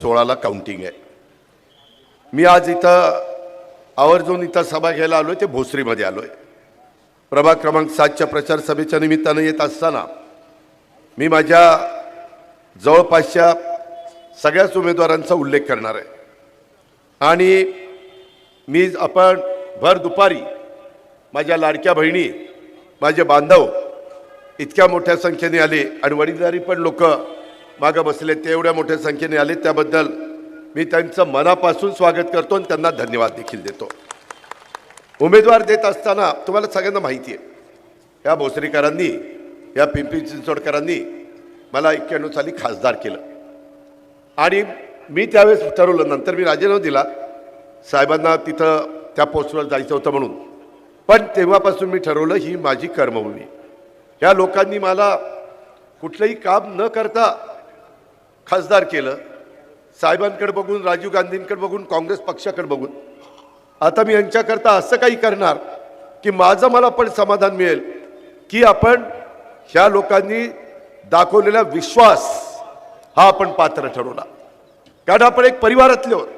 सोळाला काउंटिंग आहे. मी आज इथं आवर्जून इथं सभा घ्यायला आलो आहे ते भोसरीमध्ये आलो आहे प्रभाग क्रमांक सातच्या प्रचार सभेच्या निमित्तानं येत असताना मी माझ्या जवळपासच्या सगळ्याच उमेदवारांचा उल्लेख करणार आहे. आणि मी आपण भर दुपारी माझ्या लाडक्या बहिणी माझे बांधव इतक्या मोठ्या संख्येने आले आणि वडीलधारी पण लोक मागं बसले ते एवढ्या मोठ्या संख्येने आले. त्याबद्दल मी त्यांचं मनापासून स्वागत करतो आणि त्यांना धन्यवाद देखील देतो. उमेदवार देत असताना तुम्हाला सगळ्यांना माहिती आहे या भोसरीकरांनी या पिंपरी चिंचवडकरांनी मला एक्क्याण्णव साली खासदार केलं. आणि मी त्यावेळेस ठरवलं नंतर मी राजीनामा दिला. साहेबांना तिथं त्या पोस्टवर जायचं होतं म्हणून. पण तेव्हापासून मी ठरवलं ही माझी कर्मभूमी. या लोकांनी मला कुठलंही काम न करता खासदार केलं साहेबांकडे बघून राजीव गांधींकडे बघून काँग्रेस पक्षाकडे बघून. आता मी यांच्याकरता असं काही करणार की माझं मला पण समाधान मिळेल की आपण ह्या लोकांनी दाखवलेला विश्वास हा आपण पात्र ठरवला. कारण आपण एक परिवारातले आहोत.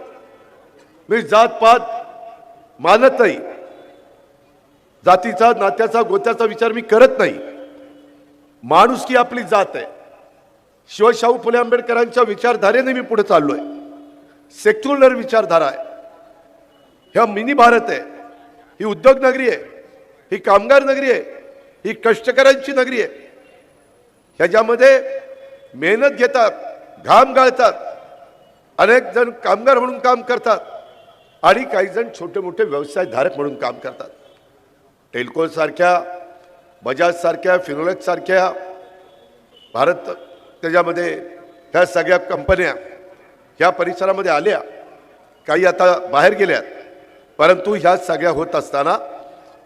मी जात पात मानत नाही. जातीचा नात्याचा गोत्याचा विचार मी करत नाही. माणुसकी आपली जात आहे. शिवशाहू फुले आंबेडकरांच्या विचारधारेने मी पुढे आहे सेक्युलर विचारधारा आहे. ह्या मिनी भारत आहे. ही उद्योग नगरी आहे. ही कामगार नगरी आहे. ही कष्टकऱ्यांची नगरी आहे. ह्याच्यामध्ये मेहनत घेतात घाम गाळतात अनेक जण कामगार म्हणून काम करतात आणि काही जण छोटे मोठे व्यवसायधारक म्हणून काम करतात. टेल्को सारख्या फिनोलेक्ससारख्या सारख्या भारत त्याच्यामध्ये ह्या सगळ्या कंपन्या ह्या परिसरामध्ये आल्या. काही आता बाहेर गेल्यात. परंतु ह्या सगळ्या होत असताना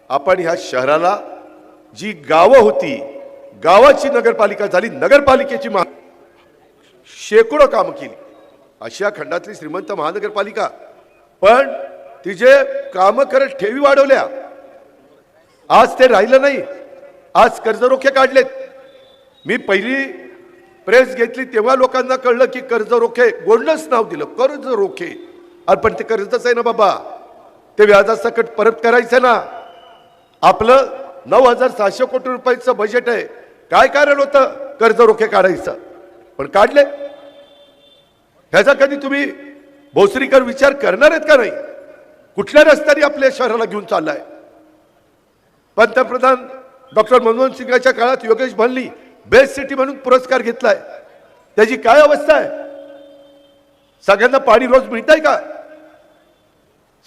आपण ह्या शहराला जी गावं होती गावाची नगरपालिका झाली नगरपालिकेची महा शेकडो कामं केली. आशिया खंडातली श्रीमंत महानगरपालिका. पण तिचे कामं करत ठेवी वाढवल्या आज ते राहिलं नाही. आज कर्जरोखे काढलेत. मी पहिली प्रेस घेतली तेव्हा लोकांना कळलं की कर्ज रोखे गोंडच नाव दिलं कर्ज रोखे अरे पण ते कर्जच आहे ना बाबा. ते व्याजासकट परत करायचं ना. आपलं नऊ हजार सहाशे कोटी रुपयाचं बजेट आहे. काय कारण होतं? कर्ज रोखे काढायचं. पण काढले. ह्याचा कधी तुम्ही भोसरीकर विचार करणार आहेत का नाही? कुठल्या रस्त्याने आपल्या शहराला घेऊन चाललाय? पंतप्रधान डॉक्टर मनमोहन सिंगाच्या काळात योगेश भांडली बेस्ट सिटी म्हणून पुरस्कार घेतलाय. त्याची काय अवस्था आहे? सगळ्यांना पाणी रोज मिळत आहे का?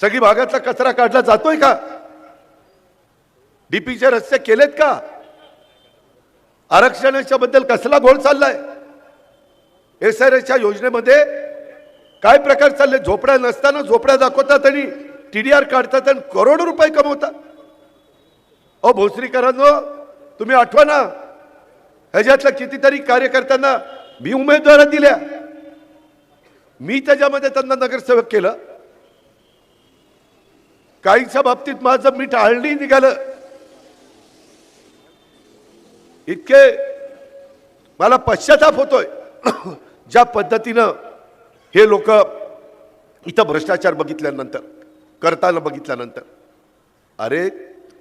सगळी भागातला कचरा काढला जातोय का? डीपीचे रस्ते केलेत का? आरक्षणाच्या बद्दल कसला घोळ चाललाय? एस आर एसच्या योजनेमध्ये काय प्रकार चालले? झोपड्या नसताना झोपड्या दाखवतात आणि टीडीआर काढतात आणि करोडो रुपये कमवतात. अहो भोसरीकरांनो तुम्ही आठवा ना. ह्याच्यातल्या कितीतरी कार्यकर्त्यांना मी उमेदवार दिल्या. मी त्याच्यामध्ये त्यांना नगरसेवक केलं. काहीच्या बाबतीत माझं मीठ आळणी निघालं. इतके मला पश्चाताप होतोय. ज्या पद्धतीनं हे लोक इथं भ्रष्टाचार बघितल्यानंतर करताना बघितल्यानंतर अरे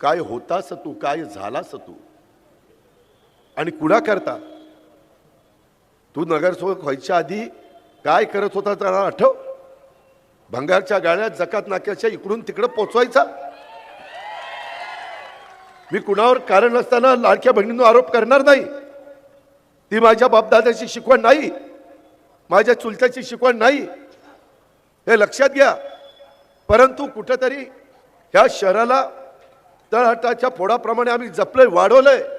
काय होतास तू? काय झालास तू? आणि कुणा करता? तू नगरसेवक व्हायच्या आधी काय करत होता त्याला आठव. भंगारच्या गाड्या जकात नाक्याच्या इकडून तिकडं पोचवायचा. मी कुणावर कारण नसताना लाडक्या बहिणीनं आरोप करणार नाही. ती माझ्या बापदादाची शिकवण नाही. माझ्या चुलत्याची शिकवण नाही. हे लक्षात घ्या. परंतु कुठंतरी ह्या शहराला तळहटाच्या फोडाप्रमाणे आम्ही जपलंय वाढवलंय.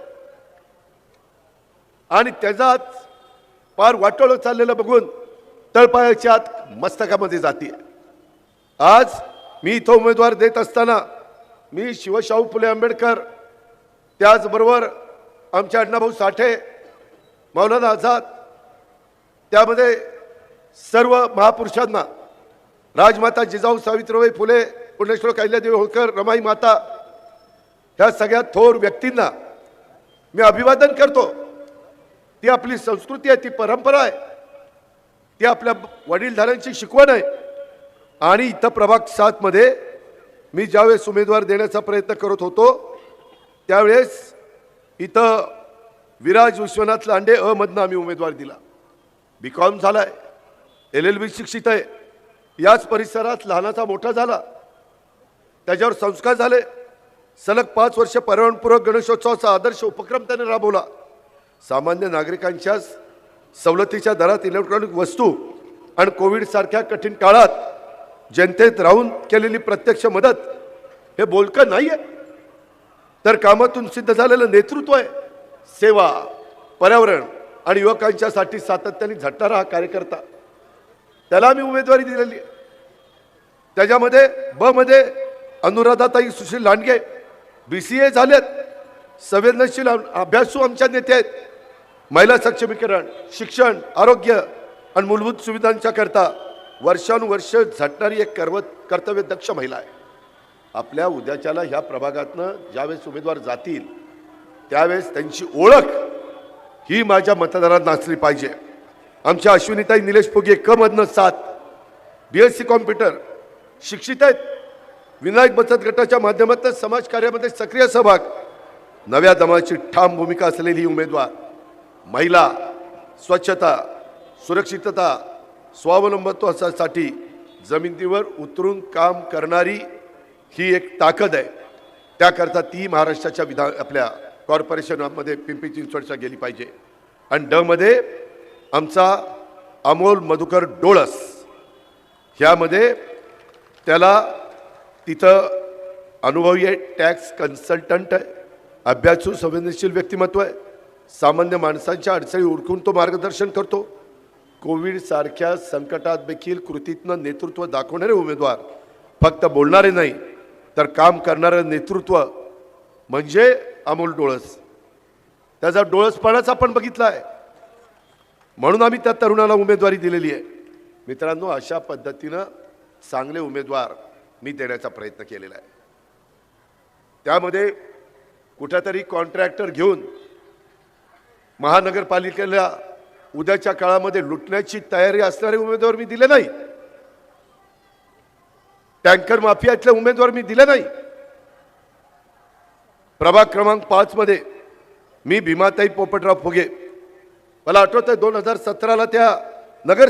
आणि त्याचाच पार वाटोळं चाललेलं बघून तळपायाच्या आत मस्तकामध्ये जाते आज मी इथं उमेदवार देत असताना मी शिवशाहू फुले आंबेडकर त्याचबरोबर आमचे अण्णाभाऊ साठे मौलाना आझाद त्यामध्ये सर्व महापुरुषांना राजमाता जिजाऊ सावित्रीबाई फुले पुण्यश्वर कैल्यादेवी होळकर रमाई माता ह्या सगळ्या थोर व्यक्तींना मी अभिवादन करतो. ती आपली संस्कृती आहे ती परंपरा आहे. ती आपल्या वडीलधाऱ्यांची शिकवण आहे. आणि इथं प्रभाग सातमध्ये मी ज्यावेळेस उमेदवार देण्याचा प्रयत्न करत होतो त्यावेळेस इथं विराज विश्वनाथ लांडे अ आम्ही उमेदवार दिला. बी कॉम झालाय एल एल बी शिक्षित आहे. याच परिसरात लहानाचा मोठा झाला. त्याच्यावर संस्कार झाले. सलग पाच वर्ष पर्यावरणपूरक गणेशोत्सवाचा आदर्श उपक्रम त्याने राबवला. सामान्य नागरिकांच्या सवलतीच्या दरात इलेक्ट्रॉनिक वस्तू आणि कोविडसारख्या कठीण काळात जनतेत राहून केलेली प्रत्यक्ष मदत हे बोलकं नाही आहे तर कामातून सिद्ध झालेलं नेतृत्व आहे. सेवा पर्यावरण आणि युवकांच्यासाठी सातत्याने झटणारा हा कार्यकर्ता. त्याला आम्ही उमेदवारी दिलेली आहे. त्याच्यामध्ये ब मध्ये अनुराधाताई Sushil Landge B C A झालेत. संवेदनशील अभ्यासू आमच्या नेते आहेत. महिला सक्षमीकरण शिक्षण आरोग्य आणि मूलभूत सुविधांच्या करता वर्षानुवर्ष झटणारी एक कर्व कर्तव्य दक्ष महिला आहे. आपल्या उद्याच्याला ह्या प्रभागातनं ज्यावेळेस उमेदवार जातील त्यावेळेस त्यांची ओळख ही माझ्या मतदारांना असली पाहिजे. आमच्या अश्विनीताई निलेश फुगे क मधनं सात बी एस सी कॉम्प्युटर शिक्षित आहेत. विनायक बचत गटाच्या माध्यमातून समाजकार्यामध्ये सक्रिय सहभाग. नव्या दमाची ठाम भूमिका असलेली ही उमेदवार. महिला स्वच्छता सुरक्षितता स्वावलंबत्वासाठी जमिनीवर उतरून काम करणारी ही एक ताकद आहे. त्याकरता ती महाराष्ट्राच्या विधान आपल्या कॉर्पोरेशनमध्ये पिंपरी चिंचवडच्या गेली पाहिजे. आणि ड मध्ये आमचा अमोल मधुकर डोळस ह्यामध्ये त्याला तिथं अनुभवी आहे टॅक्स कन्सल्टंट आहे अभ्यासू संवेदनशील व्यक्तिमत्व आहे. सामान्य माणसांच्या अडचणी ओळखून तो मार्गदर्शन करतो. कोविडसारख्या संकटात देखील कृतीतनं नेतृत्व दाखवणारे उमेदवार फक्त बोलणारे नाही तर काम करणारं नेतृत्व म्हणजे अमोल डोळस. त्याचा डोळसपणाच आपण बघितला आहे म्हणून आम्ही त्या तरुणाला उमेदवारी दिलेली आहे. मित्रांनो अशा पद्धतीनं चांगले उमेदवार मी देण्याचा प्रयत्न केलेला आहे. त्यामध्ये कुठेतरी कॉन्ट्रॅक्टर घेऊन महानगरपालिकेला उद्याच्या काळामध्ये लुटण्याची तयारी असणारे उमेदवार मी दिले नाही. टँकर माफियातले उमेदवार मी दिले नाही. प्रभाग क्रमांक पाच मध्ये मी भीमाताई पोपटराव फुगे. मला आठवत आहे दोन हजार सतराला त्या नगर